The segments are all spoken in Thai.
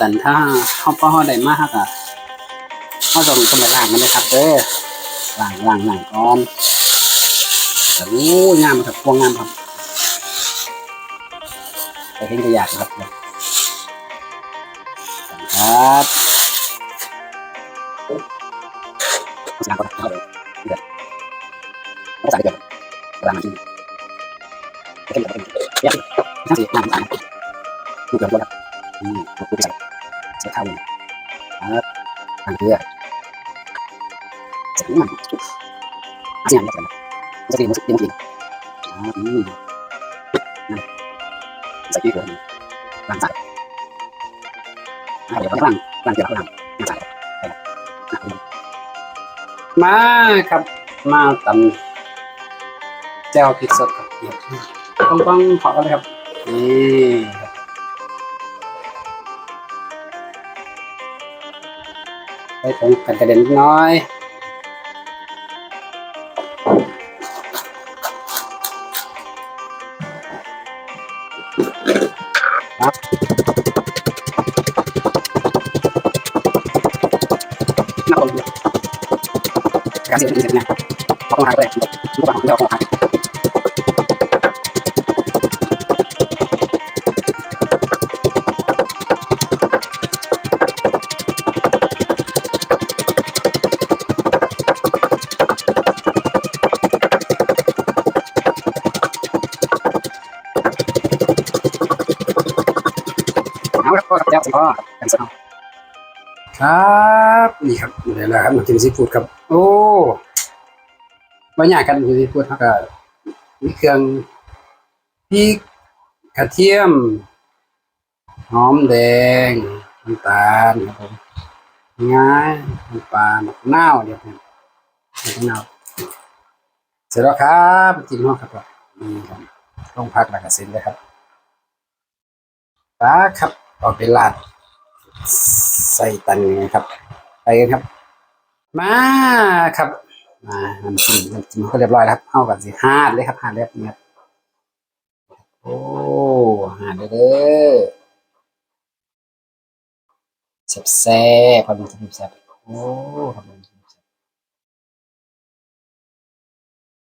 ตันถ้าเขาพ่อเขาได้มากอะเขาต้องต้องไปล้างมันเลยครับเด้อล้างล้างล้างก่อนแต่โอ้งามครับพวงงามครับไปเห็นตัวอย่างครับครับล้างก่อนครับเดือดไม่ใส่เดือดล้างมันเข้มเข้มเนี่ยน่าจะล้างล้างดูเดือดแล้ว ครับทางเรือใส่มันอาเซียนแบบนั้นจะดีมันสุดดีมันดีอืมใส่ที่หัวล้างใส่เดี๋ยวล้างล้างเดี๋ยวล้างล้างใส่มาครับ มาตำแจ่วพริกสดครับต้องต้องขอกันเลยครับนี่ ครับไปตรงกันกระเด็นนิดน้อยครับ ครับพ่อครับเจ้าสิพ่อกันสักครับนี่ครับเดี๋ยวแล้วครับน้ำจิ้มซีฟู้ดครับ โอ้บางอย่ากันน้ำจิ้มซีฟู้ดเขาก็มีเครื่องพริกกระเทียมหอมแดงน้ำตาลครับผมง่ายน้ำปลาหมะนาเดี๋ยวครับมะนาเสร็จแล้วครับจิ้มห้องครับนี่ครับลงพักแล้วก็เสร็จเลยครับปลาครับ เอาไปลาดใส่ตันนะครับ ไปกันครับ มาครับมาน้ำจิ้มน้ำจิ้มก็เรียบร้อยแล้วครับเอากันสิหาดเลยครับหาดเรียบเนี่ยโอ้หาดเด้อแซ่บแซ่บครับน้ำจิ้มแซ่บโอ้ครับน้ำจิ้มแซ่บ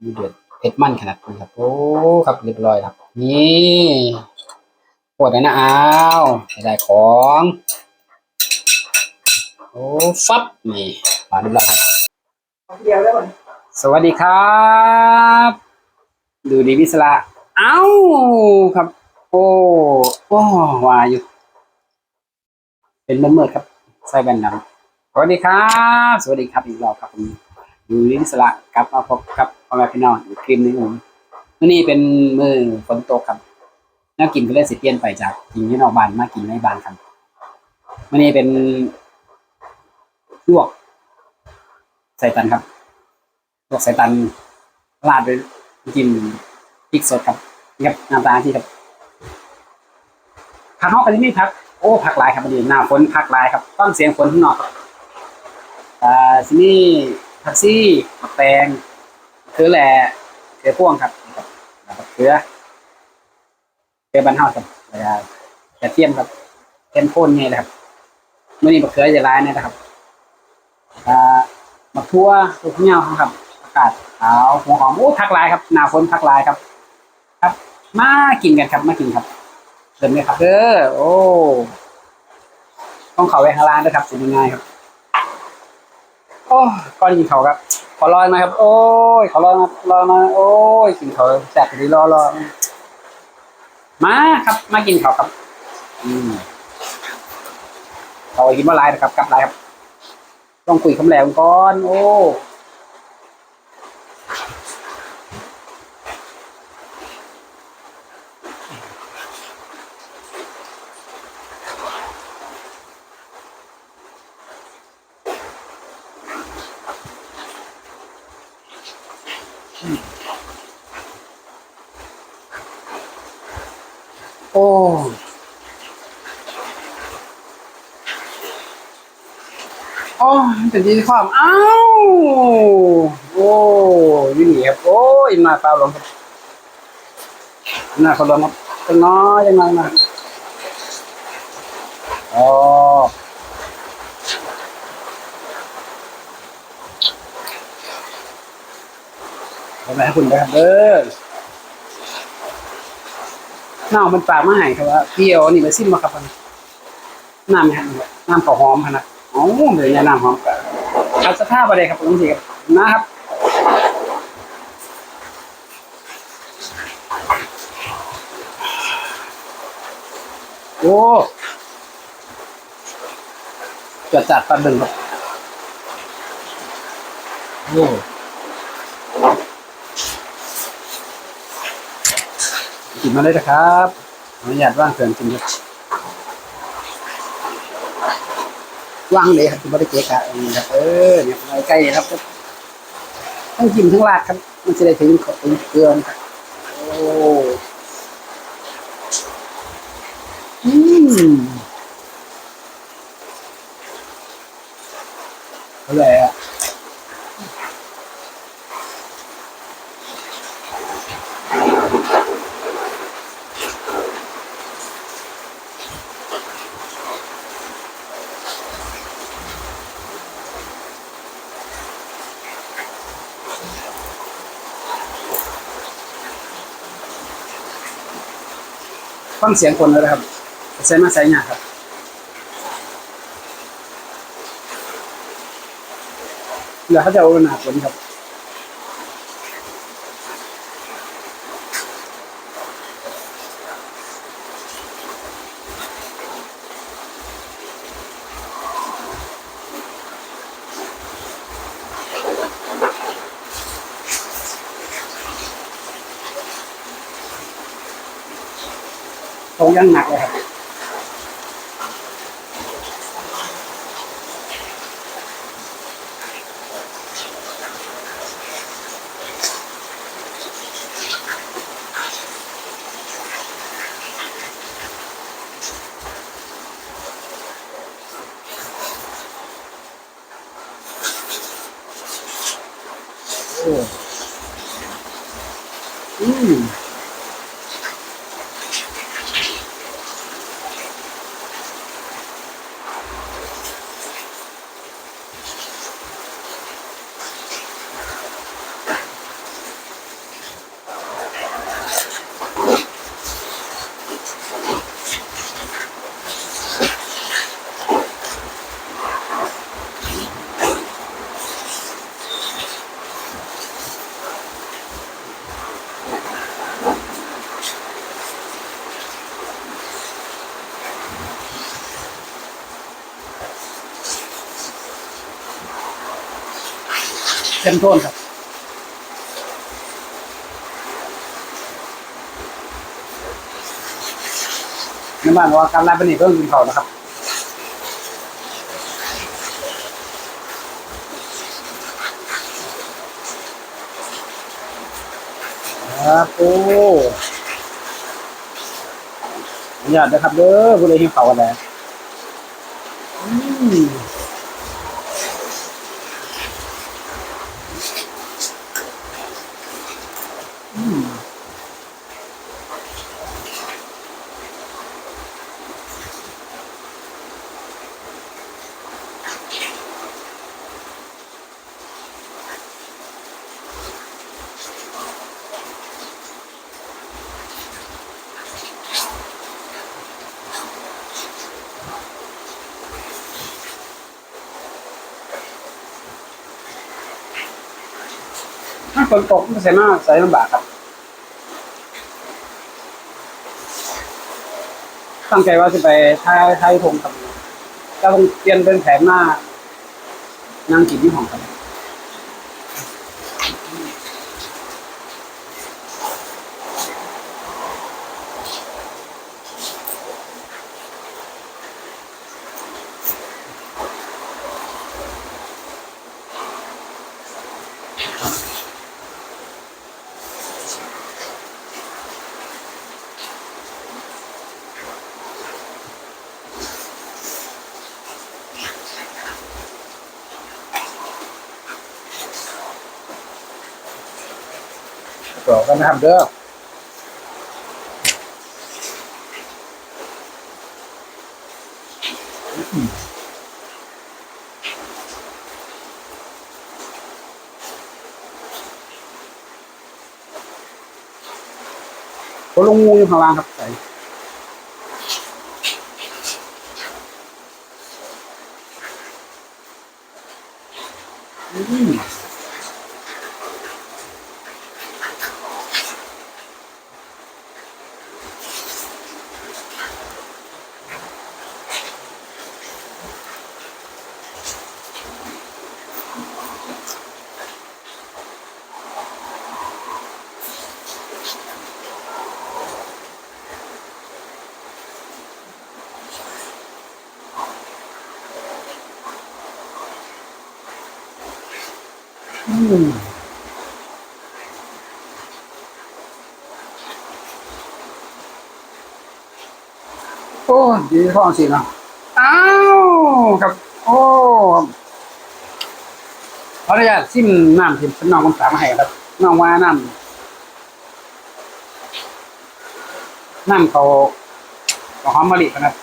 มีเดือดเผ็ดมันขนาดนี้ครับโอ้ครับเรียบร้อยครับนี่ ดเลยนะอ้าวได้ของโอ้ฟับนี่มาดูแล้วครับเดียวแล้วมันสวัสดีครับ ดูดีวิสระเอ้าครับ โอ้โอ้วาอยู่ เป็นมืดๆครับใส่แว่นดำสวัสดีครับ สวัสดีครับอีกรอบครับผมดูดีวิสระกลับมาพบกับพ่อแม่พี่น้องอีกคลิปหนึงผมมื้อนี้เป็นมือฝนตกครับ แน่ากินก็เลยสิเปลี่ยนไปจากกินที่นอกบ้านมากินในบ้านครับมื้อนี้เป็นลวกใส่ตันครับลวกใส่ตันราดด้วยกินพริกสดครับนี่ครับน้ำตาลที่ครับผักฮอกกันที่นี่พักโอ้ผักหลายครับพอดีหน้าฝนผักหลายครับต้องเสียงฝนข้างนอกครับอ่าที่นี่ผักซี่ผักแตงเคือแหล่เคือพ่วงครับนี่ครับเคือ เคือบันเฮาครับแล้วก็กระเทียมครับเข้มข้นไงเลยครับเมื่อนี้บักเขือจะร้ายเนยนะครับอ่ามะทั่วลูกเงี้ยวครับอากาศขาวหัวหอมโอ้พักลายครับหนาฝนพักลายครับ ครับ มากินกันครับมากินครับเชิญเลยครับเด้อโอ้ต้องเขาไว้ข้างล่างด้วยครับสิยังไงครับโอ้ก้อนกินเขาครับ ขอรอยมาครับ โอ้ยขอรอยมารอยมาโอ้ยกินเขาแสบดีรอรอ มาครับมากินข้าวครับ อืมเขากินว่าไรนะครับกลับไรครับ ต้องคุยคำแหลมก่อน โอ้ โอ้โอ้แต่ดีความอ้าวโอ้ยี่นี่ครับโอ้ยหน้าเปล่าลงน่าเขาลงครับน้อยยังไงนะโอ้ทำไมคุณนะครับเด้อ น้ามันปากมาให้ครับว่าพี่เอาอันนี่มาซิมมาครับพันน้ำเนี่ยน้ำข้าวหอมพะนะอ๋อเดี๋ยวนี้น้ำหอมกับเอาสภาพอะไรครับผมสิครับนะครับโอ้จัดจัดปันหนึ่งครับโอ้ กินมาเลยนะครับขออนุญาตว่างเกินกินครับว่างเลยครับคุณบริเกะกะเองครับเออเนี่ยใกล้ๆครับทั้งกินทั้งลาดครับ มันจะได้ถึงของเกลือนะครับโอ้อืมอะไรอะ ฟังเสียงคนแล้วนะครับใส่มาใส่หน้าครับเดี๋ยวเขาจะเอาหนาคนครับ ยังหนักเลยครับ เต็มต้นครับน้ำมันว่าการไล่ปนี่เพิ่งกินเขานะครับครับโอ้อนุญาตนะครับเด้อผู้ใดที่เขากันแล้วอืม ถ้าฝ นตกมันใส่มากใส่ลำบากครับ ตั้งใจว่าจะไปท้ายท้ายทงครับจะคงเปลี่ยนเป็นแผนหน้านั่งกินที่ห้องครับ กรอกกันนะครับเด้อตัวลงงูอยู่ข้างล่างครับใส่อืม โอ้ดีท้องสิเนาะอ้าวครับ โอ้ขออนุญาตซิมน้ำที่เป็นน้องคนสามมาให้ครับน้องว่าน้ำน้ำเขาเขาหอมมะลินะครับ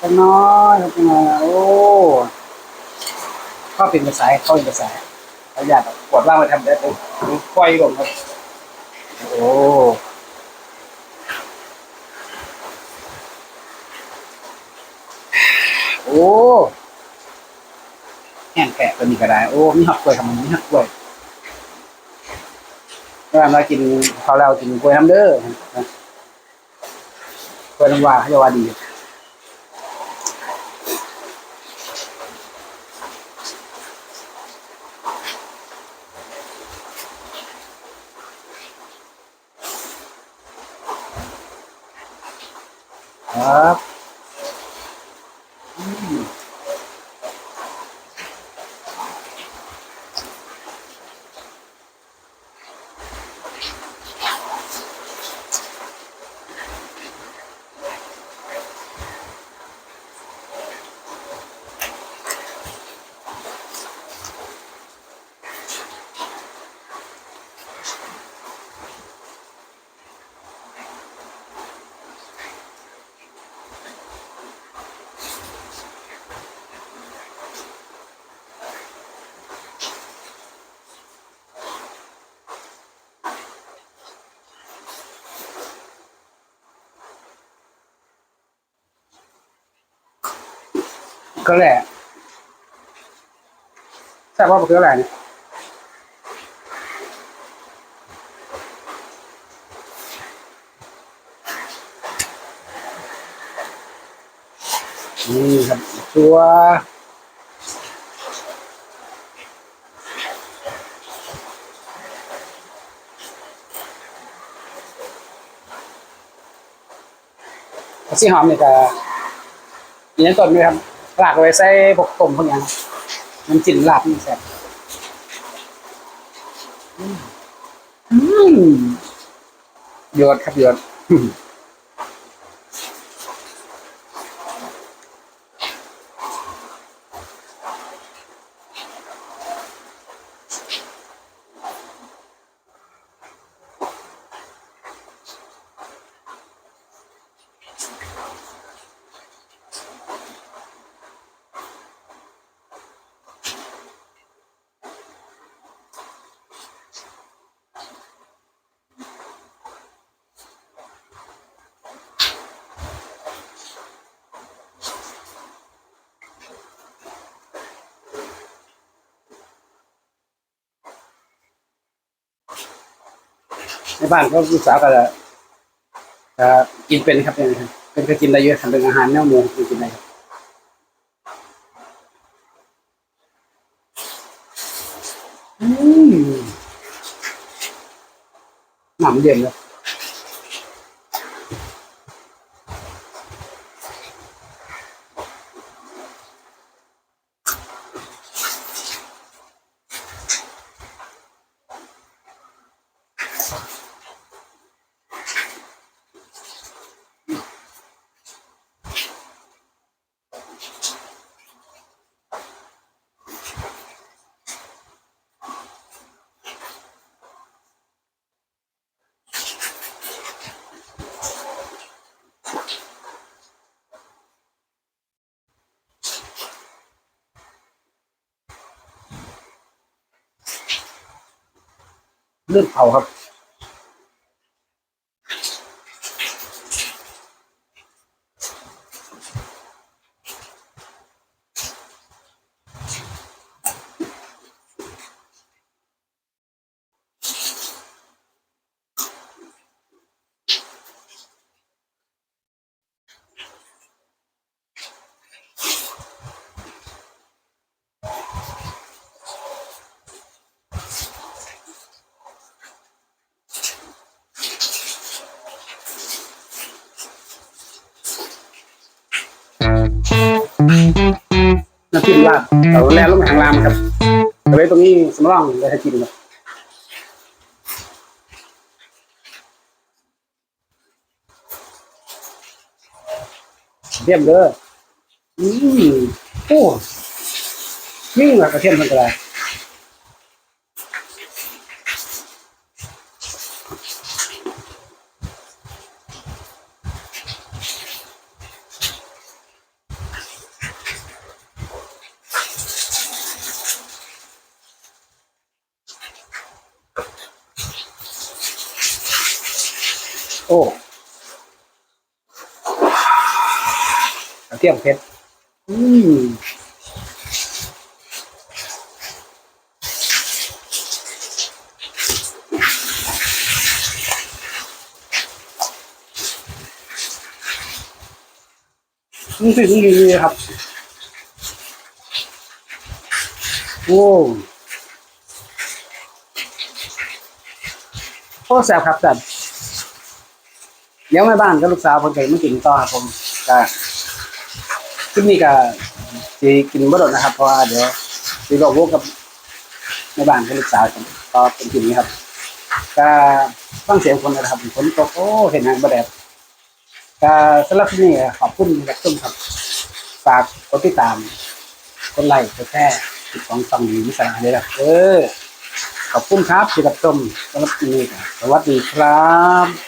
จังน้อยครับจังน้อยโอ้ก็เป็นกระแสเข้าเป็นกระแส ขออนุญาตกดว่างไว้ทำได้ปุ๊บปล่อยลงครับ โอ้โอ้แห้งแกะตัวนี้ก็ได้โอ้มีหักกล้วยทำมันมีหักกล้วยเวลาเรากินเขาวแล้วกินกล้วยทำเด้อนะกล้วยน้ำว้าเขาจะว่าดี ก็แหละทราบว่ามันคืออะไรเนี่ยนี่ครับตัวผักชีหอมเนี่ยจะมีน้ำต้นด้วยครับ ลากไว้ใส่พวกต้มพวกนี้มันจิ้มลาบนี่แซ่บอืมยอดครับยอด ในบ้านก็ลูกสาวก็จะกินเป็นครับเนี่ยครับเป็นก็กินได้เยอะทำเป็นอาหารแนวเมืองกินได้อืมหนำเด่นเลย เลือดเผาครับ กินลาบเราแล่ลงไปทางลามครับเอาไว้ตรงนี้สำรองไว้ให้กินครับเทียมเด้ออืมโอ้ยิ่งกว่ากระเทียมมันก็ได้โอ้ กระเทียมเผ็ด อืมนี่คือนี่คือครับ โอ้โคตรแซ่บครับแต่บเดี๋ยวแม่บ้านกับลูกสาวคนเก่งมากินต่อครับผม ก็ที่นี่ก็จะกินบ่ดดนะครับ เพราะว่าเดี๋ยวจะบอกวกกับแม่บ้านกับลูกสาวกันต่อเป็นกินนี้ครับก็ฟังเสียงคนนะครับฝนตกโอ้เห็นหางบะแดดก็สำหรับที่นี่ขอบคุณรับชมครับฝากกดติดตามกดไลค์กดแชร์ติดของฟังดีมิสระเลยนะเออขอบคุณครับที่รับชมสำหรับที่นี่ครับสวัสดีครับ